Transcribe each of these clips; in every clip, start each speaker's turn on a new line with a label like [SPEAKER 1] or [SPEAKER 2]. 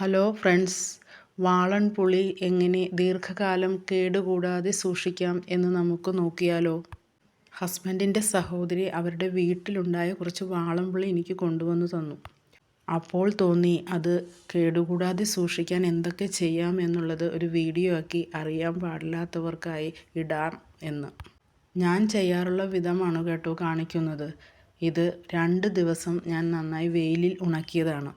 [SPEAKER 1] Hello friends വാളൻ പുളി എങ്ങനെ ദീർഘകാലം കേടുകൂടാതെ സൂക്ഷിക്കാം എന്ന് നമുക്ക് നോക്കിയാലോ? ഹസ്ബൻഡിന്റെ സഹോദരി അവരുടെ വീട്ടിലുണ്ടായ കുറച്ച് വാളൻപുളി എനിക്ക് കൊണ്ടുവന്നു തന്നു. അപ്പോൾ തോന്നി അത് കേടുകൂടാതെ സൂക്ഷിക്കാൻ എന്തൊക്കെ ചെയ്യാം എന്നുള്ളത് ഒരു വീഡിയോ ആക്കി അറിയാൻ പാടില്ലാത്തവർക്കായി ഇടാം എന്ന്. ഞാൻ ചെയ്യാറുള്ള വിധമാണ് കേട്ടോ കാണിക്കുന്നത്. ഇത് രണ്ട് ദിവസം ഞാൻ നന്നായി വെയിലിൽ ഉണക്കിയതാണ്.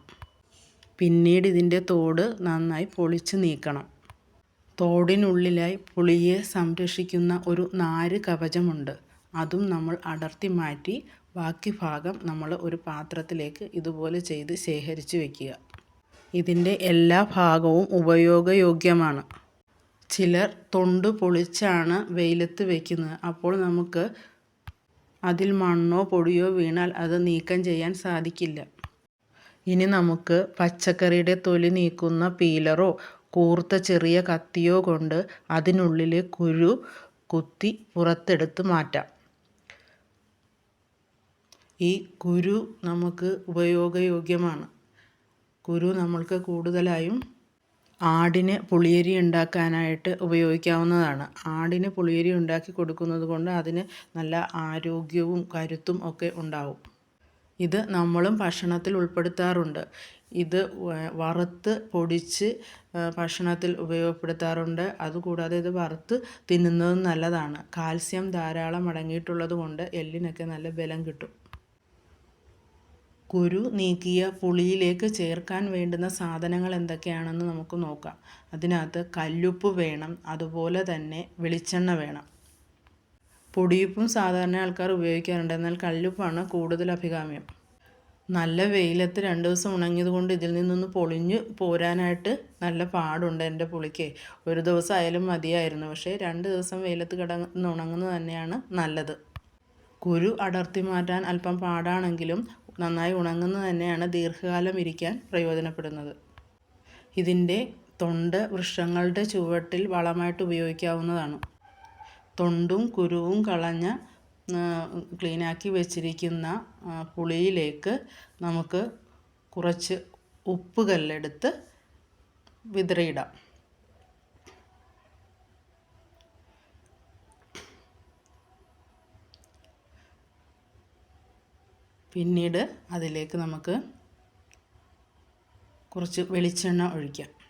[SPEAKER 1] പിന്നീട് ഇതിന്റെ തോട് നന്നായി പൊളിച്ച് നീക്കണം. തോടിനുള്ളിലായി പുളിയെ സംരക്ഷിക്കുന്ന ഒരു നാര് കവചമുണ്ട്. അതും നമ്മൾ അടർത്തി മാറ്റി ബാക്കി ഭാഗം നമ്മൾ ഒരു പാത്രത്തിലേക്ക് ഇതുപോലെ ചെയ്ത് ശേഖരിച്ച് വയ്ക്കുക ഇതിന്റെ എല്ലാ ഭാഗവും ഉപയോഗയോഗ്യമാണ്. ചിലർ തൊണ്ട് പൊളിച്ചാണ് വെയിലത്ത് വയ്ക്കുന്നത് അപ്പോൾ നമുക്ക് അതിൽ മണ്ണോ പൊടിയോ വീണാൽ അത് നീക്കം ചെയ്യാൻ സാധിക്കില്ല. ഇനി നമുക്ക് പച്ചക്കറിയുടെ തൊലി നീക്കുന്ന പീലറോ കൂർത്ത ചെറിയ കത്തിയോ കൊണ്ട് അതിനുള്ളിലെ കുരു കുത്തി പുറത്തെടുത്ത് മാറ്റാം. ഈ കുരു നമുക്ക് ഉപയോഗയോഗ്യമാണ്. കുരു നമ്മൾക്ക് കൂടുതലായും ആടിന് പുളിയരി ഉണ്ടാക്കാനായിട്ട് ഉപയോഗിക്കാവുന്നതാണ്. ആടിന് പുളിയരി ഉണ്ടാക്കി കൊടുക്കുന്നത് കൊണ്ട് അതിന് നല്ല ആരോഗ്യവും കരുത്തും ഒക്കെ ഉണ്ടാവും. ഇത് നമ്മളും ഭക്ഷണത്തിൽ ഉൾപ്പെടുത്താറുണ്ട്. ഇത് വറുത്ത് പൊടിച്ച് ഭക്ഷണത്തിൽ ഉപയോഗപ്പെടുത്താറുണ്ട്. അതുകൂടാതെ ഇത് വറുത്ത് തിന്നുന്നതും നല്ലതാണ്. കാൽസ്യം ധാരാളം അടങ്ങിയിട്ടുള്ളത് കൊണ്ട് എല്ലിനൊക്കെ നല്ല ബലം കിട്ടും. കുരു നീക്കിയ പുളിയിലേക്ക് ചേർക്കാൻ വേണ്ടുന്ന സാധനങ്ങൾ എന്തൊക്കെയാണെന്ന് നമുക്ക് നോക്കാം. അതിനകത്ത് കല്ലുപ്പ് വേണം അതുപോലെ തന്നെ വെളിച്ചെണ്ണ വേണം. പൊടിയുപ്പും സാധാരണ ആൾക്കാർ ഉപയോഗിക്കാറുണ്ട്. എന്നാൽ കല്ലുപ്പാണ് കൂടുതൽ അഭികാമ്യം. നല്ല വെയിലത്ത് രണ്ട് ദിവസം ഉണങ്ങിയതുകൊണ്ട് ഇതിൽ നിന്നൊന്ന് പൊളിഞ്ഞ് പോരാനായിട്ട് നല്ല പാടുണ്ട് എന്റെ പുളിക്ക്. ഒരു ദിവസം ആയാലും മതിയായിരുന്നു. പക്ഷേ രണ്ട് ദിവസം വെയിലത്ത് കിടന്ന് ഉണങ്ങുന്നത് തന്നെയാണ് നല്ലത്. കുരു അടർത്തി മാറ്റാൻ അല്പം പാടാണെങ്കിലും നന്നായി ഉണങ്ങുന്നത് തന്നെയാണ് ദീർഘകാലം ഇരിക്കാൻ പ്രയോജനപ്പെടുന്നത്. ഇതിന്റെ തൊണ്ട് വൃക്ഷങ്ങളുടെ ചുവട്ടിൽ വളമായിട്ട് ഉപയോഗിക്കാവുന്നതാണ്. തൊണ്ടും കുരുവും കളഞ്ഞ ക്ലീനാക്കി വെച്ചിരിക്കുന്ന പുളിയിലേക്ക് നമുക്ക് കുറച്ച് ഉപ്പ് കല്ലെടുത്ത് വിതറിയിടാം. പിന്നീട് അതിലേക്ക് നമുക്ക് കുറച്ച് വെളിച്ചെണ്ണ ഒഴിക്കാം.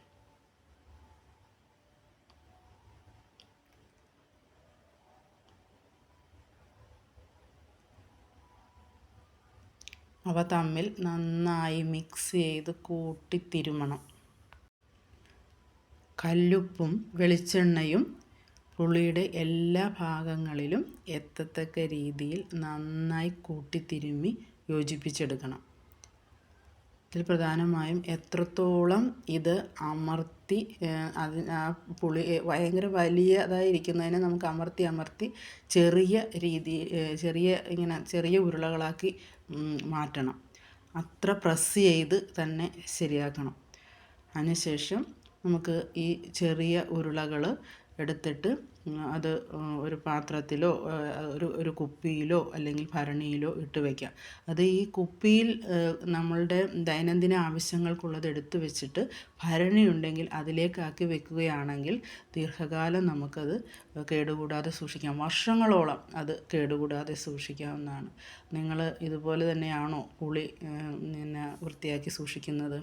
[SPEAKER 1] അവ തമ്മിൽ നന്നായി മിക്സ് ചെയ്ത് കൂട്ടി തിരുമണം കല്ലുപ്പും വെളിച്ചെണ്ണയും പുളിയുടെ എല്ലാ ഭാഗങ്ങളിലും എത്തത്തക്ക രീതിയിൽ നന്നായി കൂട്ടിത്തിരുമ്മി യോജിപ്പിച്ചെടുക്കണം. ഇതിൽ പ്രധാനമായും എത്രത്തോളം ഇത് അമർത്തി അത് ആ പുളി ഭയങ്കര വലിയതായിരിക്കുന്നതിനെ നമുക്ക് അമർത്തി അമർത്തി ചെറിയ രീതി ചെറിയ ഇങ്ങനെ ചെറിയ ഉരുളകളാക്കി മാറ്റണം. അത്ര പ്രസ് ചെയ്ത് തന്നെ ശരിയാക്കണം. അതിനുശേഷം നമുക്ക് ഈ ചെറിയ ഉരുളകൾ എടുത്തിട്ട് അത് ഒരു പാത്രത്തിലോ ഒരു ഒരു കുപ്പിയിലോ അല്ലെങ്കിൽ ഭരണിയിലോ ഇട്ട് വയ്ക്കാം അത് ഈ കുപ്പിയിൽ നമ്മളുടെ ദൈനംദിന ആവശ്യങ്ങൾക്കുള്ളത് എടുത്തു വെച്ചിട്ട് ഭരണി ഉണ്ടെങ്കിൽ അതിലേക്കാക്കി വെക്കുകയാണെങ്കിൽ ദീർഘകാലം നമുക്കത് കേടുകൂടാതെ സൂക്ഷിക്കാം. വർഷങ്ങളോളം അത് കേടുകൂടാതെ സൂക്ഷിക്കാവുന്നതാണ്. നിങ്ങൾ ഇതുപോലെ തന്നെയാണോ പുളി പിന്നെ വൃത്തിയാക്കി സൂക്ഷിക്കുന്നത്?